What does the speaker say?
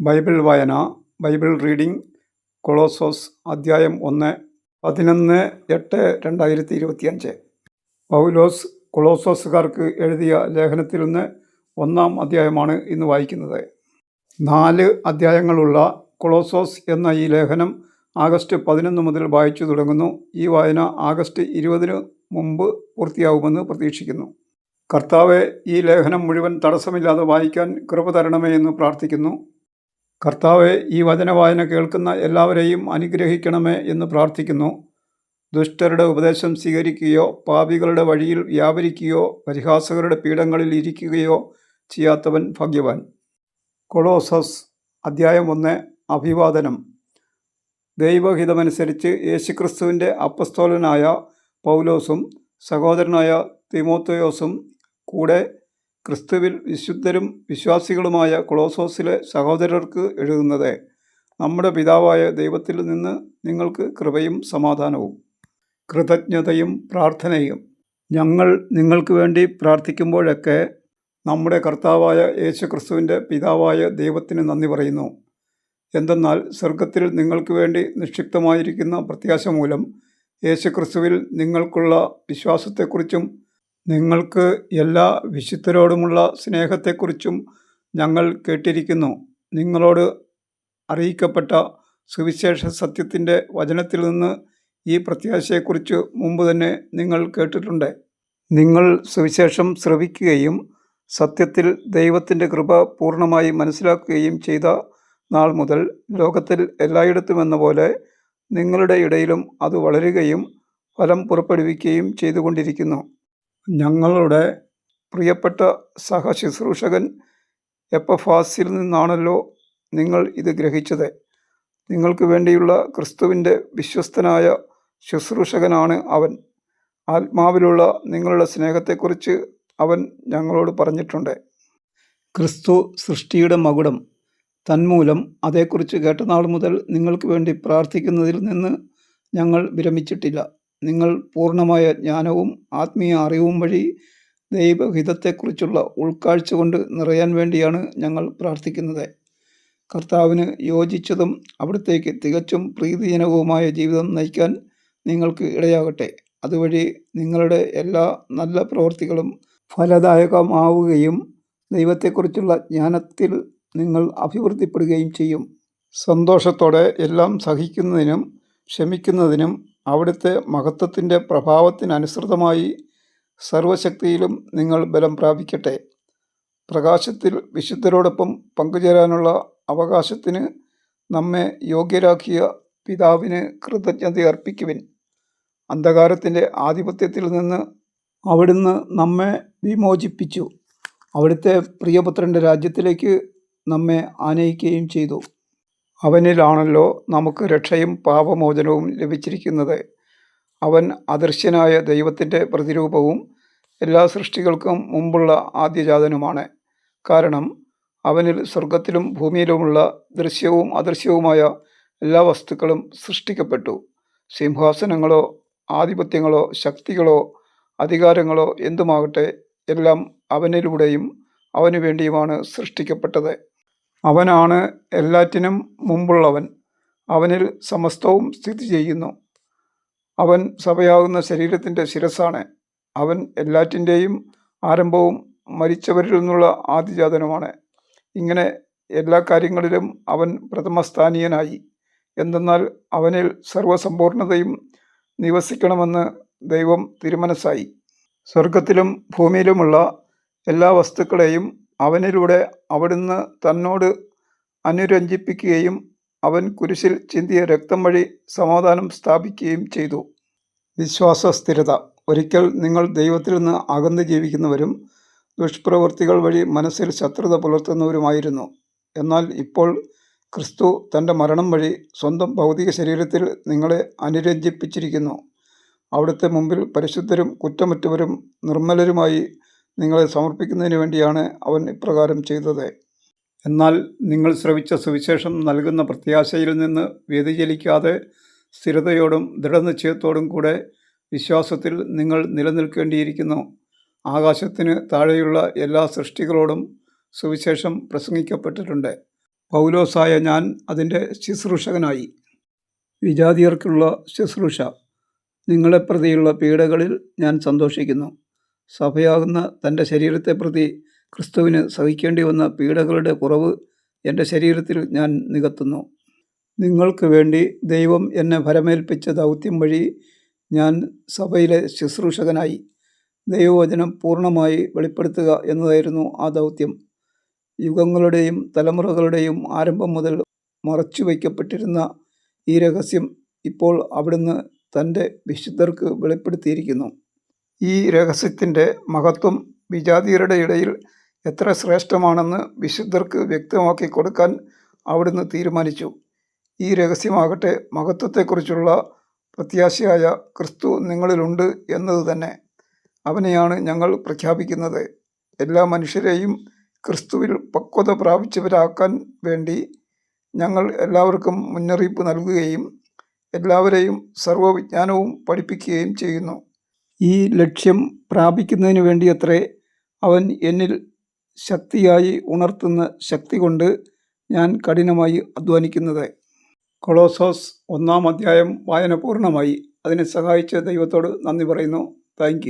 Bible വായന Bible reading കൊളോസോസ് അധ്യായം ഒന്ന് പതിനൊന്ന് എട്ട് രണ്ടായിരത്തി ഇരുപത്തിയഞ്ച് പൗലോസ് കൊളോസോസുകാർക്ക് എഴുതിയ ലേഖനത്തിൽ നിന്ന് ഒന്നാം അധ്യായമാണ് ഇന്ന് വായിക്കുന്നത്. നാല് അധ്യായങ്ങളുള്ള കൊളോസോസ് എന്ന ഈ ലേഖനം ആഗസ്റ്റ് പതിനൊന്ന് മുതൽ വായിച്ചു തുടങ്ങുന്നു. ഈ വായന ആഗസ്റ്റ് ഇരുപതിന് മുമ്പ് പൂർത്തിയാകുമെന്ന് പ്രതീക്ഷിക്കുന്നു. കർത്താവെ ഈ ലേഖനം മുഴുവൻ തടസ്സമില്ലാതെ വായിക്കാൻ കൃപ തരണമേ എന്ന് പ്രാർത്ഥിക്കുന്നു. കർത്താവെ ഈ വചനവായന കേൾക്കുന്ന എല്ലാവരെയും അനുഗ്രഹിക്കണമേ എന്ന് പ്രാർത്ഥിക്കുന്നു. ദുഷ്ടരുടെ ഉപദേശം സ്വീകരിക്കുകയോ പാപികളുടെ വഴിയിൽ വ്യാപരിക്കുകയോ പരിഹാസകരുടെ പീഠങ്ങളിൽ ഇരിക്കുകയോ ചെയ്യാത്തവൻ ഭാഗ്യവാൻ. കൊളോസസ് അധ്യായം ഒന്ന് അഭിവാദനം. ദൈവഹിതമനുസരിച്ച് യേശുക്രിസ്തുവിന്റെ അപ്പസ്തോലനായ പൗലോസും സഹോദരനായ തിമോത്തയോസും കൂടെ ക്രിസ്തുവിൽ വിശുദ്ധരും വിശ്വാസികളുമായ കൊളോസോസിലെ സഹോദരർക്ക് എഴുതുന്നത് നമ്മുടെ പിതാവായ ദൈവത്തിൽ നിന്ന് നിങ്ങൾക്ക് കൃപയും സമാധാനവും കൃതജ്ഞതയും പ്രാർത്ഥനയും. ഞങ്ങൾ നിങ്ങൾക്ക് വേണ്ടി പ്രാർത്ഥിക്കുമ്പോഴൊക്കെ നമ്മുടെ കർത്താവായ യേശു ക്രിസ്തുവിന്റെ പിതാവായ ദൈവത്തിന് നന്ദി പറയുന്നു. എന്തെന്നാൽ സ്വർഗത്തിൽ നിങ്ങൾക്ക് വേണ്ടി നിക്ഷിപ്തമായിരിക്കുന്ന പ്രത്യാശ മൂലം യേശു ക്രിസ്തുവിൽ നിങ്ങൾക്കുള്ള വിശ്വാസത്തെക്കുറിച്ചും നിങ്ങൾക്ക് എല്ലാ വിശുദ്ധരോടുമുള്ള സ്നേഹത്തെക്കുറിച്ചും ഞങ്ങൾ കേട്ടിരിക്കുന്നു. നിങ്ങളോട് അറിയിക്കപ്പെട്ട സുവിശേഷ സത്യത്തിന്റെ വചനത്തിൽ നിന്ന് ഈ പ്രത്യാശയെക്കുറിച്ച് മുമ്പ് തന്നെ നിങ്ങൾ കേട്ടിട്ടുണ്ട്. നിങ്ങൾ സുവിശേഷം ശ്രവിക്കുകയും സത്യത്തിൽ ദൈവത്തിന്റെ കൃപ പൂർണമായി മനസ്സിലാക്കുകയും ചെയ്ത നാൾ മുതൽ ലോകത്തിൽ എല്ലായിടത്തും എന്ന പോലെ നിങ്ങളുടെ ഇടയിലും അത് വളരുകയും ഫലം പുറപ്പെടുവിക്കുകയും ചെയ്തുകൊണ്ടിരിക്കുന്നു. ഞങ്ങളുടെ പ്രിയപ്പെട്ട സഹശുശ്രൂഷകൻ എപ്പഫാസിൽ നിന്നാണല്ലോ നിങ്ങൾ ഇത് ഗ്രഹിച്ചത്. നിങ്ങൾക്ക് വേണ്ടിയുള്ള ക്രിസ്തുവിന്റെ വിശ്വസ്തനായ ശുശ്രൂഷകനാണ് അവൻ. ആത്മാവിലുള്ള നിങ്ങളുടെ സ്നേഹത്തെക്കുറിച്ച് അവൻ ഞങ്ങളോട് പറഞ്ഞിട്ടുണ്ട്. ക്രിസ്തു സൃഷ്ടിയുടെ മകുടം. തന്മൂലം അതേക്കുറിച്ച് കേട്ട നാൾ മുതൽ നിങ്ങൾക്ക് വേണ്ടി പ്രാർത്ഥിക്കുന്നതിൽ നിന്ന് ഞങ്ങൾ വിരമിച്ചിട്ടില്ല. നിങ്ങൾ പൂർണമായ ജ്ഞാനവും ആത്മീയ അറിവും വഴി ദൈവഹിതത്തെക്കുറിച്ചുള്ള ഉൾക്കാഴ്ച കൊണ്ട് നിറയാൻ വേണ്ടിയാണ് ഞങ്ങൾ പ്രാർത്ഥിക്കുന്നത്. കർത്താവിന് യോജിച്ചതും അവിടത്തേക്ക് തികച്ചും പ്രീതിജനകവുമായ ജീവിതം നയിക്കാൻ നിങ്ങൾക്ക് ഇടയാകട്ടെ. അതുവഴി നിങ്ങളുടെ എല്ലാ നല്ല പ്രവൃത്തികളും ഫലദായകമാവുകയും ദൈവത്തെക്കുറിച്ചുള്ള ജ്ഞാനത്തിൽ നിങ്ങൾ അഭിവൃദ്ധിപ്പെടുകയും ചെയ്യും. സന്തോഷത്തോടെ എല്ലാം സഹിക്കുന്നതിനും ക്ഷമിക്കുന്നതിനും അവിടുത്തെ മഹത്വത്തിന്റെ പ്രഭാവത്തിനനുസൃതമായി സർവശക്തിയിലും നിങ്ങൾ ബലം പ്രാപിക്കട്ടെ. പ്രകാശത്തിൽ വിശുദ്ധരോടൊപ്പം പങ്കുചേരാനുള്ള അവകാശത്തിന് നമ്മെ യോഗ്യരാക്കിയ പിതാവിന് കൃതജ്ഞത അർപ്പിക്കുവിൻ. അന്ധകാരത്തിന്റെ ആധിപത്യത്തിൽ നിന്ന് അവിടുന്ന് നമ്മെ വിമോചിപ്പിച്ചു. അവിടുത്തെ പ്രിയപുത്രന്റെ രാജ്യത്തിലേക്ക് നമ്മെ ആനയിക്കുകയും ചെയ്തു. അവനിലാണല്ലോ നമുക്ക് രക്ഷയും പാപമോചനവും ലഭിച്ചിരിക്കുന്നത്. അവൻ അദൃശ്യനായ ദൈവത്തിന്റെ പ്രതിരൂപവും എല്ലാ സൃഷ്ടികൾക്കും മുമ്പുള്ള ആദ്യജാതനുമാണ്. കാരണം അവനിൽ സ്വർഗത്തിലും ഭൂമിയിലുമുള്ള ദൃശ്യവും അദൃശ്യവുമായ എല്ലാ വസ്തുക്കളും സൃഷ്ടിക്കപ്പെട്ടു. സിംഹാസനങ്ങളോ ആധിപത്യങ്ങളോ ശക്തികളോ അധികാരങ്ങളോ എന്തുമാകട്ടെ എല്ലാം അവനിലൂടെയും അവനു വേണ്ടിയുമാണ് സൃഷ്ടിക്കപ്പെട്ടത്. അവനാണ് എല്ലാറ്റിനും മുമ്പുള്ളവൻ. അവനിൽ സമസ്തവും സ്ഥിതി ചെയ്യുന്നു. അവൻ സഭയാകുന്ന ശരീരത്തിന്റെ ശിരസാണ് അവൻ എല്ലാറ്റിന്റെയും ആരംഭവും മരിച്ചവരിൽ നിന്നുള്ള ആദിജാതനുമാണ് ഇങ്ങനെ എല്ലാ കാര്യങ്ങളിലും അവൻ പ്രഥമസ്ഥാനീയനായി. എന്തെന്നാൽ അവനിൽ സർവസമ്പൂർണതയും നിവസിക്കണമെന്ന് ദൈവം തിരുമനസ്സായി. സ്വർഗത്തിലും ഭൂമിയിലുമുള്ള എല്ലാ വസ്തുക്കളെയും അവനിലൂടെ അവിടുന്ന് തന്നോട് അനുരഞ്ജിപ്പിക്കുകയും അവൻ കുരിശിൽ ചിന്തിയ രക്തം വഴി സമാധാനം സ്ഥാപിക്കുകയും ചെയ്തു. വിശ്വാസ സ്ഥിരത. ഒരിക്കൽ നിങ്ങൾ ദൈവത്തിൽ നിന്ന് അകന്ന് ജീവിക്കുന്നവരും ദുഷ്പ്രവൃത്തികൾ വഴി മനസ്സിൽ ശത്രുത പുലർത്തുന്നവരുമായിരുന്നു. എന്നാൽ ഇപ്പോൾ ക്രിസ്തു തന്റെ മരണം വഴി സ്വന്തം ഭൗതിക ശരീരത്തിൽ നിങ്ങളെ അനുരഞ്ജിപ്പിച്ചിരിക്കുന്നു. അവിടുത്തെ മുമ്പിൽ പരിശുദ്ധരും കുറ്റമറ്റവരും നിർമ്മലരുമായി നിങ്ങളെ സമർപ്പിക്കുന്നതിന് വേണ്ടിയാണ് അവൻ ഇപ്രകാരം ചെയ്തത്. എന്നാൽ നിങ്ങൾ ശ്രവിച്ച സുവിശേഷം നൽകുന്ന പ്രത്യാശയിൽ നിന്ന് വ്യതിചലിക്കാതെ സ്ഥിരതയോടും ദൃഢനിശ്ചയത്തോടും കൂടെ വിശ്വാസത്തിൽ നിങ്ങൾ നിലനിൽക്കേണ്ടിയിരിക്കുന്നു. ആകാശത്തിന് താഴെയുള്ള എല്ലാ സൃഷ്ടികളോടും സുവിശേഷം പ്രസംഗിക്കപ്പെട്ടിട്ടുണ്ട്. പൗലോസായ ഞാൻ അതിന്റെ ശുശ്രൂഷകനായി. വിജാതിയർക്കുള്ള ശുശ്രൂഷ. നിങ്ങളെ പ്രതിയുള്ള പീഡകളിൽ ഞാൻ സന്തോഷിക്കുന്നു. സഭയാകുന്ന തന്റെ ശരീരത്തെ പ്രതി ക്രിസ്തുവിന് സഹിക്കേണ്ടി വന്ന പീഡകളുടെ കുറവ് എന്റെ ശരീരത്തിൽ ഞാൻ നികത്തുന്നു. നിങ്ങൾക്ക് വേണ്ടി ദൈവം എന്നെ ഭരമേൽപ്പിച്ച ദൗത്യം വഴി ഞാൻ സഭയിലെ ശുശ്രൂഷകനായി. ദൈവവചനം പൂർണമായി വെളിപ്പെടുത്തുക എന്നതായിരുന്നു ആ ദൗത്യം. യുഗങ്ങളുടെയും തലമുറകളുടെയും ആരംഭം മുതൽ മറച്ചു വയ്ക്കപ്പെട്ടിരുന്ന ഈ രഹസ്യം ഇപ്പോൾ അവിടുന്ന് തന്റെ വിശുദ്ധർക്ക് വെളിപ്പെടുത്തിയിരിക്കുന്നു. ഈ രഹസ്യത്തിന്റെ മഹത്വം വിജാതീയരുടെ ഇടയിൽ എത്ര ശ്രേഷ്ഠമാണെന്ന് വിശുദ്ധർക്ക് വ്യക്തമാക്കി കൊടുക്കാൻ അവിടുന്ന് തീരുമാനിച്ചു. ഈ രഹസ്യമാകട്ടെ മഹത്വത്തെക്കുറിച്ചുള്ള പ്രത്യാശയായ ക്രിസ്തു നിങ്ങളിലുണ്ട് എന്നത് തന്നെ. അവനെയാണ് ഞങ്ങൾ പ്രഖ്യാപിക്കുന്നത്. എല്ലാ മനുഷ്യരെയും ക്രിസ്തുവിൽ പക്വത പ്രാപിച്ചവരാക്കാൻ വേണ്ടി ഞങ്ങൾ എല്ലാവർക്കും മുന്നറിയിപ്പ് നൽകുകയും എല്ലാവരെയും സർവവിജ്ഞാനവും പഠിപ്പിക്കുകയും ചെയ്യുന്നു. ഈ ലക്ഷ്യം പ്രാപിക്കുന്നതിനു വേണ്ടിയത്രേ അവൻ എന്നിൽ ശക്തിയായി ഉണർത്തുന്ന ശക്തി കൊണ്ട് ഞാൻ കഠിനമായി അധ്വാനിക്കുന്നത്. കൊളോസോസ് ഒന്നാം അധ്യായം വായന പൂർണമായി. അതിനെ സഹായിച്ച ദൈവത്തോട് നന്ദി പറയുന്നു. താങ്ക്